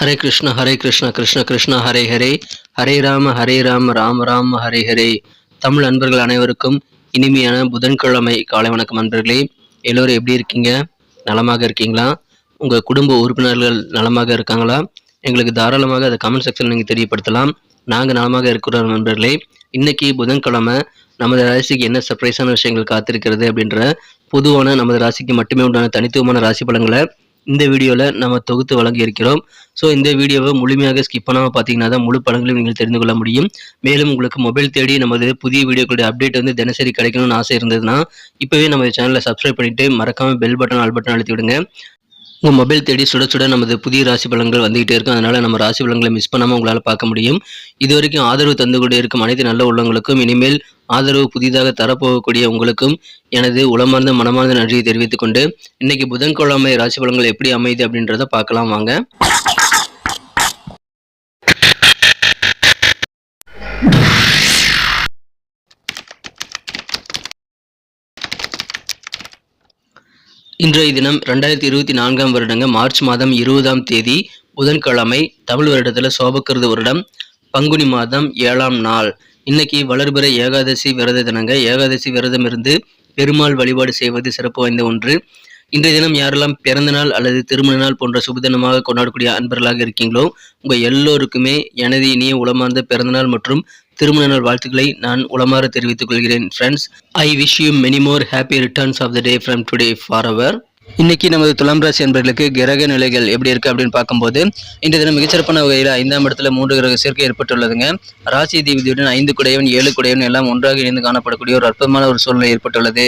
ஹரே கிருஷ்ண ஹரே கிருஷ்ண கிருஷ்ண கிருஷ்ண ஹரே ஹரே. ஹரே ராம ஹரே ராம ராம ராம ஹரே ஹரே. தமிழ் அன்பர்கள் அனைவருக்கும் இனிமையான புதன்கிழமை காலை வணக்கம் அன்பர்களே எல்லோரும் எப்படி இருக்கீங்க? நலமாக இருக்கீங்களா? உங்கள் குடும்ப உறுப்பினர்கள் நலமாக இருக்காங்களா? எங்களுக்கு தாராளமாக அதை கமெண்ட் செக்ஷன் நீங்கள் தெரியப்படுத்தலாம். நாங்கள் நலமாக இருக்கிறோம் நண்பர்களே. இன்னைக்கு புதன்கிழமை நமது ராசிக்கு என்ன சர்ப்ரைஸான விஷயங்கள் காத்திருக்கிறது அப்படின்ற பொதுவான நமது ராசிக்கு மட்டுமே உண்டான தனித்துவமான ராசி பலன்களை இந்த வீடியோவில் நம்ம தொகுத்து வழங்கி இருக்கிறோம். ஸோ இந்த வீடியோவை முழுமையாக ஸ்கிப் பண்ணாமல் பார்த்தீங்கன்னா தான் முழு படங்களையும் நீங்கள் தெரிந்து கொள்ள முடியும். மேலும் உங்களுக்கு மொபைல் தேடி நமது புதிய வீடியோக்களுடைய அப்டேட் வந்து தினசரி கிடைக்கணும்னு ஆசை இருந்ததுன்னா இப்போவே நம்ம சேனலை சப்ஸ்கிரைப் பண்ணிவிட்டு மறக்காமல் பெல் பட்டன் ஆல் பட்டன் அழுத்தி விடுங்க. உங்கள் மொபைல் தேடி சுட சுட நமது புதிய ராசி பலன்கள் வந்துகிட்டே இருக்கும். அதனால் நம்ம ராசி பலன்களை மிஸ் பண்ணாமல் உங்களால் பார்க்க முடியும். இது வரைக்கும் ஆதரவு தந்து கொண்டே இருக்கும் அனைத்து நல்ல உள்ளங்களுக்கும். இனிமேல் ஆதரவு புதிதாக தரப்போகக்கூடிய உங்களுக்கும் எனது உளமார்ந்த மனமார்ந்த நன்றியை தெரிவித்துக் கொண்டு இன்னைக்கு புதன்கிழமை ராசி பலன்கள் எப்படி அமையுது அப்படின்றத பார்க்கலாம் வாங்க. இன்றைய தினம் ரெண்டாயிரத்தி இருபத்தி நான்காம் வருடங்க மார்ச் மாதம் இருபதாம் தேதி புதன்கிழமை தமிழ் வருடத்தில் சோபக்கிருது வருடம் பங்குனி மாதம் ஏழாம் நாள். இன்னைக்கு வளர்பிற ஏகாதசி விரத தினங்க. ஏகாதசி விரதம் இருந்து பெருமாள் வழிபாடு செய்வது சிறப்பு வாய்ந்த ஒன்று. இன்றைய தினம் யாரெல்லாம் பிறந்த நாள் அல்லது திருமண நாள் போன்ற சுபதினமாக கொண்டாடக்கூடிய அன்பர்களாக இருக்கீங்களோ உங்க எல்லோருக்குமே எனது இனிய உளமார்ந்த பிறந்தநாள் மற்றும் திருமண நாள் வாழ்த்துக்களை நான் உளமாற தெரிவித்துக் கொள்கிறேன் friends I wish you many more happy returns of the day from today for our இன்னைக்கு நமது துலாம் ராசி என்பர்களுக்கு கிரக நிலைகள் எப்படி இருக்குது அப்படின்னு பார்க்கும்போது இந்த தினம் மிகச்சிறப்பான வகையில் ஐந்தாம் இடத்துல மூன்று கிரக சேர்க்கை ஏற்பட்டுள்ளதுங்க. ராசி தீபதியுடன் ஐந்து குடையவன் ஏழு குடையவன் எல்லாம் ஒன்றாக இணைந்து காணப்படக்கூடிய ஒரு அற்புதமான ஒரு சூழ்நிலை ஏற்பட்டுள்ளது.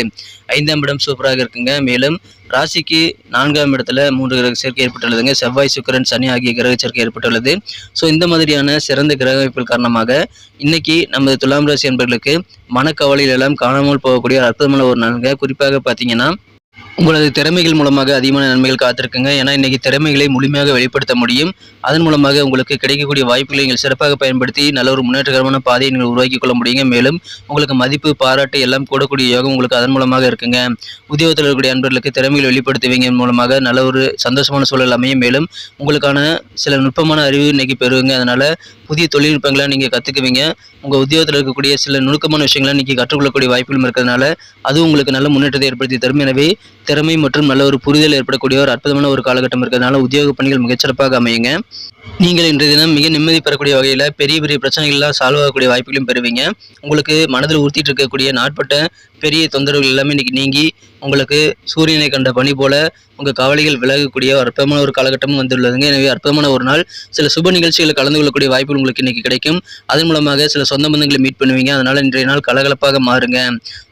ஐந்தாம் இடம் சூப்பராக இருக்குங்க. மேலும் ராசிக்கு நான்காம் இடத்துல மூன்று கிரக சேர்க்கை ஏற்பட்டுள்ளதுங்க. செவ்வாய் சுக்கரன் சனி ஆகிய கிரக சேர்க்கை ஏற்பட்டுள்ளது. ஸோ இந்த மாதிரியான சிறந்த கிரக அமைப்பில் காரணமாக இன்னைக்கு நமது துலாம் ராசி என்பர்களுக்கு மனக்கவலையில் எல்லாம் காணாமல் போகக்கூடிய ஒரு அற்புதமான ஒரு நாளுங்க. குறிப்பாக பார்த்தீங்கன்னா உங்களது திறமைகள் மூலமாக அதிகமான நன்மைகள் காத்திருக்குங்க. ஏன்னா இன்னைக்கு திறமைகளை முழுமையாக வெளிப்படுத்த முடியும். அதன் மூலமாக உங்களுக்கு கிடைக்கக்கூடிய வாய்ப்புகளை நீங்கள் சிறப்பாக பயன்படுத்தி நல்ல ஒரு முன்னேற்றகரமான பாதையை நீங்கள் உருவாக்கி கொள்ள முடியுங்க. மேலும் உங்களுக்கு மதிப்பு பாராட்டு எல்லாம் கூடக்கூடிய யோகம் உங்களுக்கு அதன் மூலமாக இருக்குங்க. உத்தியோகத்தில் இருக்கக்கூடிய அன்பர்களுக்கு திறமைகளை வெளிப்படுத்துவீங்க மூலமாக நல்ல ஒரு சந்தோஷமான சூழல் அமையும். மேலும் உங்களுக்கான சில நுட்பமான அறிவு இன்னைக்கு பெறுவீங்க. அதனால புதிய தொழில்நுட்பங்களை நீங்கள் கற்றுக்குவீங்க உங்கள் உத்தியோகத்தில் இருக்கக்கூடிய சில நுணுக்கமான விஷயங்களை இன்னைக்கு கற்றுக்கொள்ளக்கூடிய வாய்ப்புகளும் இருக்கிறதுனால அது உங்களுக்கு நல்ல முன்னேற்றத்தை ஏற்படுத்தி தரும். எனவே திறமை மற்றும் நல்ல ஒரு புரிதல் ஏற்படக்கூடிய ஒரு அற்புதமான ஒரு காலகட்டம் இருக்கிறதுனால உத்தியோக பணிகள் மிகச்சிறப்பாக அமையுங்க. நீங்கள் இன்றைய தினம் மிக நிம்மதி பெறக்கூடிய வகையில் பெரிய பெரிய பிரச்சனைகள்லாம் சால்வ் ஆகக்கூடிய வாய்ப்புகளையும் பெறுவீங்க. உங்களுக்கு மனதில் உறுத்திட்டு இருக்கக்கூடிய நாட்பட்ட பெரிய தொந்தரவுகள் எல்லாமே இன்னைக்கு நீங்கி உங்களுக்கு சூரியனை கண்ட பனி போல உங்கள் கவலைகள் விலகக்கூடிய ஒரு அற்புதமான ஒரு காலகட்டமும் வந்துள்ளதுங்க. எனவே அற்புதமான ஒரு நாள். சில சுப நிகழ்ச்சிகளை கலந்து கொள்ளக்கூடிய வாய்ப்புகள் உங்களுக்கு இன்னைக்கு கிடைக்கும். அதன் மூலமாக சில சொந்த பந்தங்களை மீட் பண்ணுவீங்க. அதனால இன்றைய நாள் கலகலப்பாக மாறுங்க.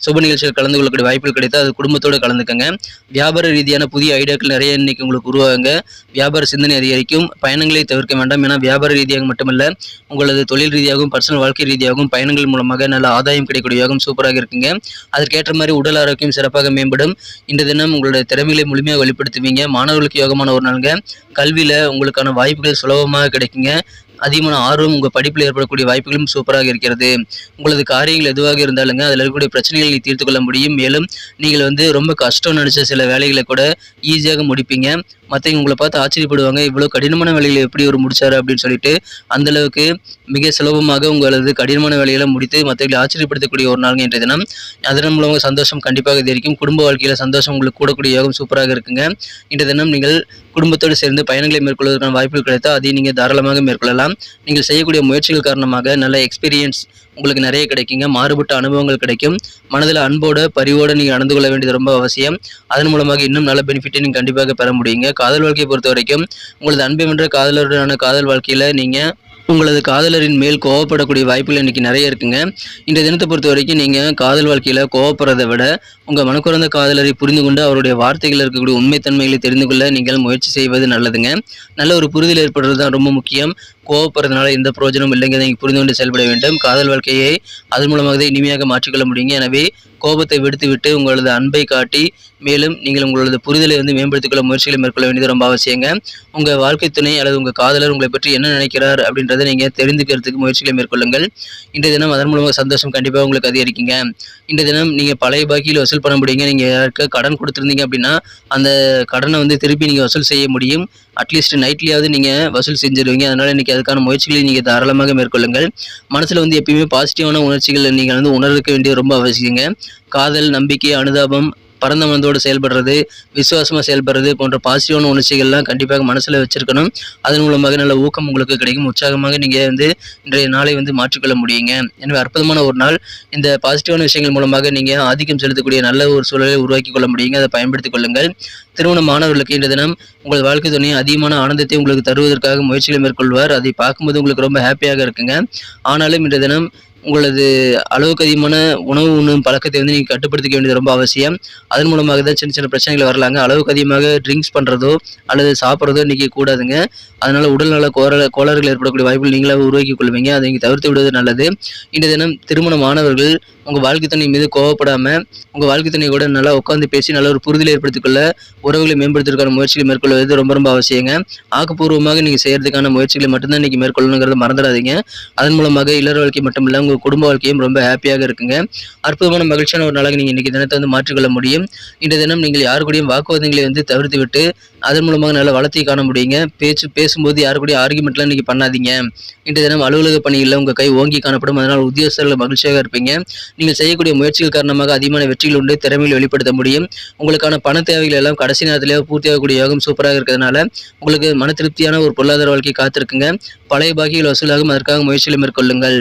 சுப நிகழ்ச்சிகள் கலந்து கொள்ளக்கூடிய வாய்ப்புகள் கிடைத்தா அது குடும்பத்தோடு கலந்துக்கங்க. வியாபார ரீதியான புதிய ஐடியாக்கள் நிறைய இன்னைக்கு உங்களுக்கு உருவாகுங்க. வியாபார சிந்தனை அதிகரிக்கும். பயணங்களை தவிர்க்க வேண்டாம். ஏன்னா வியாபார ரீதியாக மட்டுமல்ல உங்களது தொழில் ரீதியாகவும் பர்சனல் வாழ்க்கை ரீதியாகவும் பயணங்கள் மூலமாக நல்ல ஆதாயம் கிடைக்கக்கூடியதாகவும் சூப்பராக இருக்குங்க. அதற்கேற்ற மாதிரி உடல் ஆரோக்கியம் சிறப்பாக மேம்படும். இந்த தினம் உங்களுடைய திறமைகளை முழுமையாக வெளிப்படுத்துவீங்க. மாணவர்களுக்கு யோகமான ஒரு நாளுங்க. கல்வியில் உங்களுக்கான வாய்ப்புகள் சுலபமாக கிடைக்குங்க. அதிகமான ஆர்வம் உங்கள் படிப்பில் ஏற்படக்கூடிய வாய்ப்புகளும் சூப்பராக இருக்கிறது. உங்களது காரியங்கள் எதுவாக இருந்தாலுங்க அதில் இருக்கக்கூடிய பிரச்சனைகளை தீர்த்து கொள்ள முடியும். மேலும் நீங்கள் வந்து ரொம்ப கஷ்டம் நினச்ச சில வேலைகளை கூட ஈஸியாக முடிப்பீங்க. மற்றவங்க உங்களை பார்த்து ஆச்சரியப்படுவாங்க இவ்வளோ கடினமான வேலைகளை எப்படி ஒரு முடிச்சாரு? அப்படின்னு சொல்லிட்டு அந்தளவுக்கு மிக சுலபமாக உங்களது கடினமான வேலைகளை முடித்து மற்றவர்களை ஆச்சரியப்படுத்தக்கூடிய ஒரு நாள் இன்றைய தினம். அதன் மூலமாக சந்தோஷம் கண்டிப்பாக தெரிவிக்கும் குடும்ப வாழ்க்கையில் சந்தோஷம் உங்களுக்கு கூடக்கூடிய யோகம் சூப்பராக இருக்குங்க. இன்றைய தினம் நீங்கள் குடும்பத்தோடு சேர்ந்து பயணங்களை மேற்கொள்வதற்கான வாய்ப்புகள் கிடைத்தால் அதை நீங்கள் தாராளமாக மேற்கொள்ளலாம். நீங்கள் செய்யக்கூடிய முயற்சிகள் காரணமாக நல்ல எக்ஸ்பீரியன்ஸ் உங்களுக்கு நிறைய கிடைக்குங்க. மாறுபட்ட அனுபவங்கள் கிடைக்கும். மனதில் அன்போட பரிவோடு நீங்கள் நடந்து கொள்ள வேண்டியது ரொம்ப அவசியம். அதன் மூலமாக இன்னும் நல்ல பெனிஃபிட்டை நீங்கள் கண்டிப்பாக பெற முடியுங்க. காதல் வாழ்க்கையை பொறுத்த வரைக்கும் உங்களது அன்பை வென்ற காதலருடனான காதல் வாழ்க்கையில் நீங்கள் உங்களது காதலரின் மேல் கோவப்படக்கூடிய வாய்ப்புகள் இன்றைக்கி நிறைய இருக்குங்க. இந்த தினத்தை பொறுத்த வரைக்கும் நீங்கள் காதல் வாழ்க்கையில் கோவப்படுறதை விட உங்கள் மனக்குறந்த காதலரை புரிந்து கொண்டு அவருடைய வார்த்தைகளில் இருக்கக்கூடிய உண்மைத்தன்மைகளை தெரிந்து கொள்ள நீங்கள் முயற்சி செய்வது நல்லதுங்க. நல்ல ஒரு புரிதல் ஏற்படுறது தான் ரொம்ப முக்கியம். கோவப்படுறதுனால எந்த பிரயோஜனமும் இல்லைங்க. நீங்கள் புரிந்து கொண்டு செயல்பட வேண்டும். காதல் வாழ்க்கையை அதன் மூலமாக தான் இனிமையாக மாற்றிக்கொள்ள முடியுங்க. எனவே கோபத்தை விடுத்துவிட்டு உங்களது அன்பை காட்டி மேலும் நீங்கள் உங்களது புரிதலை வந்து மேம்படுத்திக் கொள்ள முயற்சிகளை மேற்கொள்ள வேண்டியது ரொம்ப அவசியங்க. உங்கள் வாழ்க்கை துணை அல்லது உங்கள் காதலர் உங்களை பற்றி என்ன நினைக்கிறார் அப்படின்றத நீங்கள் தெரிந்துக்கிறதுக்கு முயற்சிகளை மேற்கொள்ளுங்கள். இன்றைய தினம் அதன் மூலமாக சந்தோஷம் கண்டிப்பாக உங்களுக்கு அதிகரிக்குங்க. இன்றைய தினம் நீங்கள் பழைய பாக்கியில் வசூல் பண்ண முடியுங்க. நீங்கள் யாருக்கு கடன் கொடுத்துருந்தீங்க அப்படின்னா அந்த கடனை வந்து திருப்பி நீங்கள் வசூல் செய்ய முடியும். அட்லீஸ்ட் நைட்லியாவது நீங்கள் வசூல் செஞ்சிருவீங்க. அதனால் இன்றைக்கி அதுக்கான முயற்சிகளை நீங்கள் தாராளமாக மேற்கொள்ளுங்கள். மனசில் வந்து எப்பயுமே பாசிட்டிவான உணர்ச்சிகளை நீங்கள் வந்து உணர்க்க வேண்டியது ரொம்ப அவசியங்க. காதல் நம்பிக்கை அனுதாபம் பரந்த மனதோடு செயல்படுறது விசுவாசமாக செயல்படுறது போன்ற பாசிட்டிவான உணர்ச்சிகள்லாம் கண்டிப்பாக மனசில் வச்சிருக்கணும். அதன் மூலமாக நல்ல ஊக்கம் உங்களுக்கு கிடைக்கும். உற்சாகமாக நீங்கள் வந்து இன்றைய நாளை வந்து மாற்றிக்கொள்ள முடியுங்க. எனவே அற்புதமான ஒரு நாள். இந்த பாசிட்டிவான விஷயங்கள் மூலமாக நீங்கள் ஆதிக்கம் செலுத்தக்கூடிய நல்ல ஒரு சூழலை உருவாக்கி கொள்ள முடியுங்க. அதை பயன்படுத்திக் கொள்ளுங்கள். திருமண மாணவர்களுக்கு இன்றைய தினம் உங்கள் வாழ்க்கை துணை அதிகமான ஆனந்தத்தை உங்களுக்கு தருவதற்காக முயற்சிகளை மேற்கொள்வார். அதை பார்க்கும்போது உங்களுக்கு ரொம்ப ஹாப்பியாக இருக்குங்க. ஆனாலும் இன்றைய தினம் உங்களது அளவுக்கு அதிகமான உணவு உண்ணும் பழக்கத்தை வந்து நீங்கள் கட்டுப்படுத்திக்க வேண்டியது ரொம்ப அவசியம். அதன் மூலமாக தான் சின்ன சின்ன பிரச்சனைகள் வரலாங்க. அளவுக்கு அதிகமாக ட்ரிங்க்ஸ் பண்ணுறதோ அல்லது சாப்பிட்றதோ இன்றைக்கி கூடாதுங்க. அதனால் உடல்நல கோர கோளாறுகள் ஏற்படக்கூடிய வாய்ப்புகள் நீங்களாக உருவாக்கி கொள்வீங்க அதை நீங்கள் தவிர்த்து விடுவது நல்லது. இன்றைய தினம் திருமண மாணவர்கள் உங்கள் வாழ்க்கை துணை மீது கோவப்படாமல் உங்கள் வாழ்க்கை துணை கூட நல்லா உட்காந்து பேசி நல்ல ஒரு புரிதலை ஏற்படுத்திக்கொள்ள உறவுகளை மேம்படுத்துவதற்கான முயற்சிகளை மேற்கொள்வது ரொம்ப ரொம்ப அவசியங்க. ஆக்கப்பூர்வமாக நீங்கள் செய்கிறதுக்கான முயற்சிகளை மட்டும்தான் இன்றைக்கி மேற்கொள்ளணுங்கிறத மறந்துடாதீங்க. அதன் மூலமாக இளர் வாழ்க்கை மட்டும் இல்லை உங்கள் குடும்ப வாழ்க்கையும் ரொம்ப ஹாப்பியாக இருக்குங்க. அற்புதமான மகிழ்ச்சியான ஒரு நாளாக நீங்கள் இன்றைக்கி தினத்தை வந்து மாற்றிக்கொள்ள முடியும். இன்றைய தினம் நீங்கள் யாரு கூடயும் வாக்குவாதங்களை வந்து தவிர்த்து விட்டு அதன் மூலமாக நல்ல வளர்த்தி காண முடியுங்க. பேச்சு பேசும்போது யாரு கூடயும் ஆர்குமெண்ட்லாம் இன்றைக்கி பண்ணாதீங்க. இன்றைய தினம் அலுவலக பணிகளில் உங்கள் கை ஓங்கி காணப்படும். அதனால் உத்தியோகஸ்தர்கள் மகிழ்ச்சியாக இருப்பீங்க. நீங்கள் செய்யக்கூடிய முயற்சிகள் காரணமாக அதிகமான வெற்றிகள் உண்டு திறமையில் வெளிப்படுத்த முடியும். உங்களுக்கான பண தேவைகள் எல்லாம் கடைசி நேரத்திலே பூர்த்தியாகக்கூடிய யோகம் சூப்பராக இருக்கிறதுனால உங்களுக்கு மன திருப்தியான ஒரு பொருளாதார வாழ்க்கை காத்திருக்குங்க. பழைய பாக்கிகள் வசூலாகும். அதற்காக முயற்சிகளை மேற்கொள்ளுங்கள்.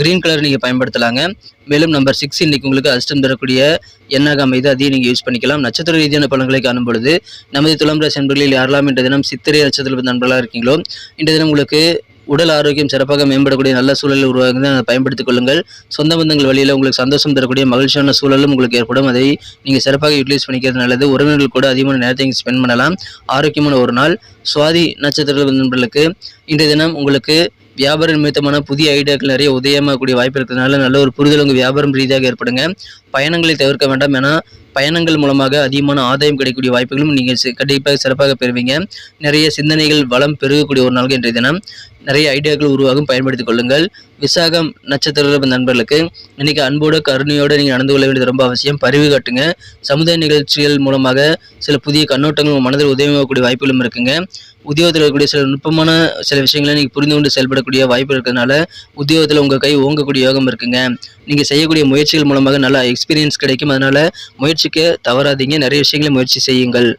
கிரீன் கலர் நீங்கள் பயன்படுத்தலாங்க. மேலும் நம்பர் சிக்ஸ் இன்னைக்கு உங்களுக்கு அதிர்ஷ்டம் தரக்கூடிய எண்ணாக அமைது அதையும் நீங்கள் யூஸ் பண்ணிக்கலாம். நட்சத்திர ரீதியான பலன்களை காணும் பொழுது நமது துலாம் ராசி நண்பர்களில் யாரெல்லாம் இன்றைய தினம் சித்திரை நட்சத்திர நண்பர்களாக இருக்கீங்களோ இன்றைய தினம் உங்களுக்கு உடல் ஆரோக்கியம் சிறப்பாக மேம்படக்கூடிய நல்ல சூழலை உருவாக்குது அதை பயன்படுத்திக் கொள்ளுங்கள். சொந்த பந்தங்கள் வழியில் உங்களுக்கு சந்தோஷம் தரக்கூடிய மகிழ்ச்சியான சூழலும் உங்களுக்கு ஏற்படும். அதை நீங்கள் சிறப்பாக யூட்டிலைஸ் பண்ணிக்கிறது நல்லது. உறவினர்கள் கூட அதிகமான நேரத்தை ஸ்பெண்ட் பண்ணலாம். ஆரோக்கியமான ஒரு நாள். சுவாதி நட்சத்திர நண்பர்களுக்கு இன்றைய தினம் உங்களுக்கு வியாபார நிமித்தமான புதிய ஐடியாக்கள் நிறைய உதயமாகக்கூடிய வாய்ப்பு இருக்கிறதுனால நல்ல ஒரு புரிதல் உங்கள் வியாபாரம் ரீதியாக ஏற்படுங்க. பயணங்களை தவிர்க்க வேண்டாம். ஏன்னா பயணங்கள் மூலமாக அதிகமான ஆதாயம் கிடைக்கக்கூடிய வாய்ப்புகளும் நீங்கள் கண்டிப்பாக சிறப்பாக பெறுவீங்க. நிறைய சிந்தனைகள் வளம் பெருகக்கூடிய ஒரு நாள் இன்றைய தினம். நிறைய ஐடியாக்கள் உருவாகும். பயன்படுத்திக் கொள்ளுங்கள். விசாகம் நட்சத்திர நண்பர்களுக்கு இன்னைக்கு அன்போடு கருணையோடு நீங்கள் நடந்து கொள்ள வேண்டியது ரொம்ப அவசியம். பரிவு காட்டுங்க. சமுதாய நிகழ்ச்சிகள் மூலமாக சில புதிய கண்ணோட்டங்கள் மனதில் உதவியாகக்கூடிய வாய்ப்புகளும் இருக்குங்க. உத்தியோகத்தில் இருக்கக்கூடிய சில நுட்பமான சில விஷயங்களை நீங்கள் புரிந்து கொண்டு செயல்படக்கூடிய வாய்ப்பு இருக்கிறதுனால உத்தியோகத்தில் உங்கள் கை ஓங்கக்கூடிய யோகம் இருக்குங்க. நீங்கள் செய்யக்கூடிய முயற்சிகள் மூலமாக நல்ல எக்ஸ்பீரியன்ஸ் கிடைக்கும். அதனால் முயற்சி முயற்சிக்க தவறாதீங்க. நிறைய விஷயங்களை முயற்சி செய்யுங்கள்.